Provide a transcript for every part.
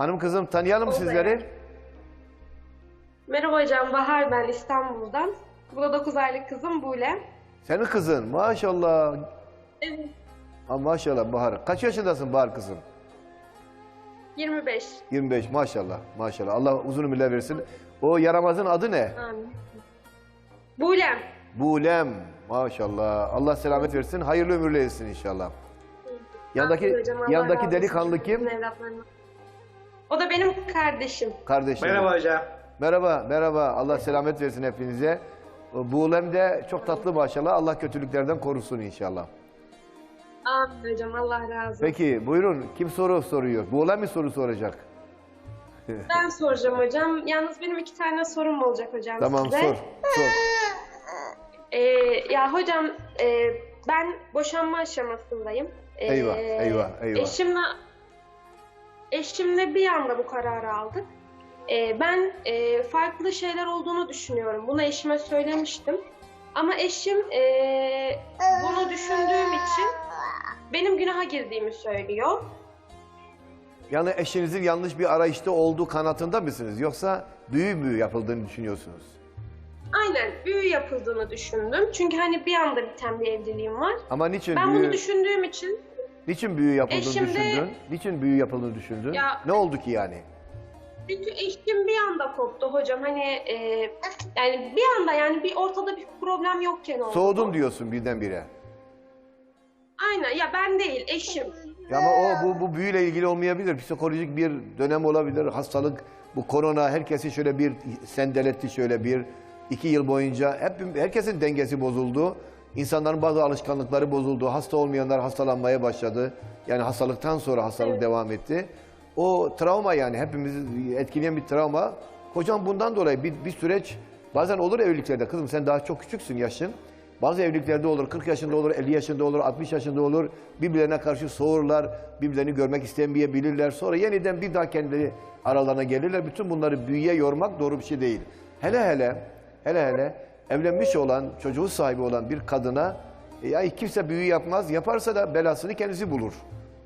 Hanım kızım tanıyalım Oldu sizleri. yani. Merhaba hocam, Bahar ben İstanbul'dan. Bu da 9 aylık kızım Bule. Senin kızın maşallah. Evet. Ha, maşallah Bahar. Kaç yaşındasın Bahar kızım? 25. 25 maşallah maşallah. Allah uzun ömürler versin. O yaramazın adı ne? Amin. Bulem. Bulem maşallah. Allah selamet versin. Hayırlı ömürler etsin inşallah. Yandaki hocam, yandaki delikanlı kim? Bütün evlatlarım. O da benim kardeşim. Kardeşim. Merhaba hocam. Merhaba, merhaba. Allah selamet versin hepinize. Buğlem de çok tatlı maşallah. Allah kötülüklerden korusun inşallah. Amin hocam, Allah razı olsun. Peki buyurun. Kim soru soruyor? Buğlem mi soru soracak? Ben soracağım hocam. Yalnız benim iki tane sorum olacak hocam Tamam size. sor. Sor. Ee, ya hocam e, ben boşanma aşamasındayım. Ee, Eyvah, eyvah, eyvah. Eşimle, eşimle bir anda bu kararı aldık. Ee, ben e, farklı şeyler olduğunu düşünüyorum. Bunu eşime söylemiştim. Ama eşim e, bunu düşündüğüm için benim günaha girdiğimi söylüyor. Yani eşinizin yanlış bir arayışta olduğu kanatında mısınız? Yoksa büyü büyü yapıldığını düşünüyorsunuz? Aynen büyü yapıldığını düşündüm. Çünkü hani bir anda biten bir evliliğim var. Ama niçin Ben büyü, bunu düşündüğüm için niçin büyü yapıldığını Eşim de- düşündün? Niçin büyü yapıldığını düşündün? Ya- Ne oldu ki yani? Çünkü eşim bir anda koptu hocam. Hani e, yani bir anda yani bir ortada bir problem yokken oldu. Soğudun diyorsun birdenbire. Aynen ya ben değil eşim. Ya ama o bu, bu büyüyle ilgili olmayabilir. Psikolojik bir dönem olabilir. Hastalık, bu korona herkesi şöyle bir sendeletti şöyle bir iki yıl boyunca. Hep, herkesin dengesi bozuldu. İnsanların bazı alışkanlıkları bozuldu. Hasta olmayanlar hastalanmaya başladı. Yani hastalıktan sonra hastalık Evet. devam etti. O travma yani hepimizi etkileyen bir travma. Hocam bundan dolayı bir, bir süreç bazen olur evliliklerde. Kızım sen daha çok küçüksün yaşın. Bazı evliliklerde olur, 40 yaşında olur, 50 yaşında olur, 60 yaşında olur. Birbirlerine karşı soğurlar, birbirlerini görmek istemeyebilirler. Sonra yeniden bir daha kendileri aralarına gelirler. Bütün bunları büyüye yormak doğru bir şey değil. Hele hele, hele hele evlenmiş olan, çocuğu sahibi olan bir kadına e, ya kimse büyü yapmaz, yaparsa da belasını kendisi bulur.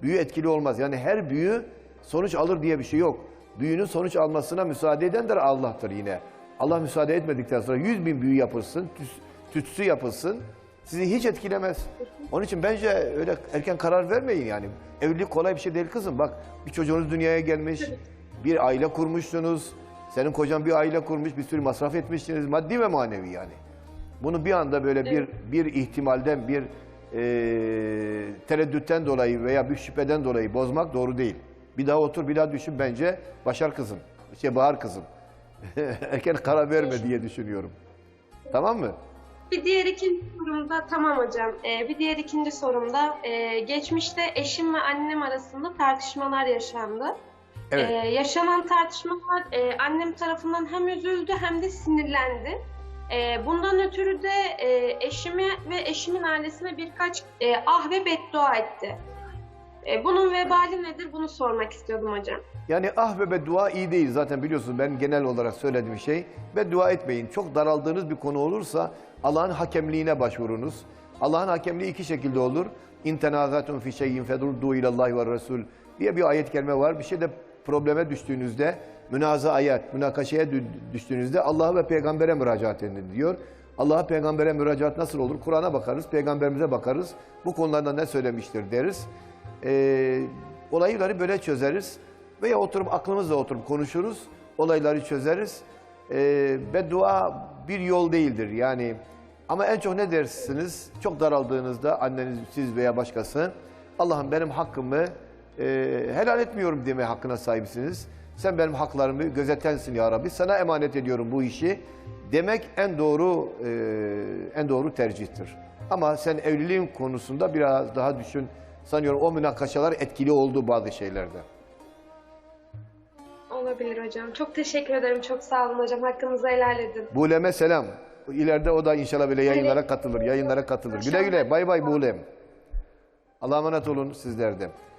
Büyü etkili olmaz. Yani her büyü sonuç alır diye bir şey yok. Büyünün sonuç almasına müsaade eden de Allah'tır yine. Allah müsaade etmedikten sonra yüz bin büyü yapılsın, tüs- tütsü yapılsın. Sizi hiç etkilemez. Onun için bence öyle erken karar vermeyin yani. Evlilik kolay bir şey değil kızım. Bak bir çocuğunuz dünyaya gelmiş, bir aile kurmuşsunuz. Senin kocan bir aile kurmuş, bir sürü masraf etmişsiniz. Maddi ve manevi yani. Bunu bir anda böyle bir bir ihtimalden, bir eee tereddütten dolayı veya bir şüpheden dolayı bozmak doğru değil. Bir daha otur, bir daha düşün bence. Başar kızım, şey Bahar kızım. Erken karar verme diye düşünüyorum. Tamam mı? Bir diğer ikinci sorumda tamam hocam. Ee, bir diğer ikinci sorumda e, geçmişte eşim ve annem arasında tartışmalar yaşandı. Evet. Ee, yaşanan tartışmalar e, annem tarafından hem üzüldü hem de sinirlendi. E, bundan ötürü de e, eşime ve eşimin ailesine birkaç e, ah ve beddua etti. E, bunun vebali nedir bunu sormak istiyordum hocam. Yani ah ve beddua iyi değil. Zaten biliyorsunuz ben genel olarak söylediğim şey. Beddua etmeyin. Çok daraldığınız bir konu olursa Allah'ın hakemliğine başvurunuz. Allah'ın hakemliği iki şekilde olur. İn tenazatun fi şeyin fedurdu ilallahi ve resul diye bir ayet kelime var. Bir şeyde probleme düştüğünüzde, münazaaya, münakaşaya dü- düştüğünüzde Allah'a ve peygambere müracaat edin diyor. Allah'a peygambere müracaat nasıl olur? Kur'an'a bakarız, peygamberimize bakarız. Bu konularda ne söylemiştir deriz. Ee, olayları böyle çözeriz. Veya oturup aklımızla oturup konuşuruz. Olayları çözeriz. Ee, beddua bir yol değildir. Yani ama en çok ne dersiniz? Çok daraldığınızda anneniz, siz veya başkası Allah'ım benim hakkımı e, helal etmiyorum deme hakkına sahipsiniz. Sen benim haklarımı gözetensin ya Rabbi. Sana emanet ediyorum bu işi. Demek en doğru e, en doğru tercihtir. Ama sen evliliğin konusunda biraz daha düşün. Sanıyorum o münakaşalar etkili oldu bazı şeylerde. Olabilir hocam. Çok teşekkür ederim. Çok sağ olun hocam. Hakkınızı helal edin. Bulem'e selam. İleride o da inşallah böyle yayınlara katılır, yayınlara katılır. Güle güle, bay bay Bulem. Allah'a emanet olun sizler de.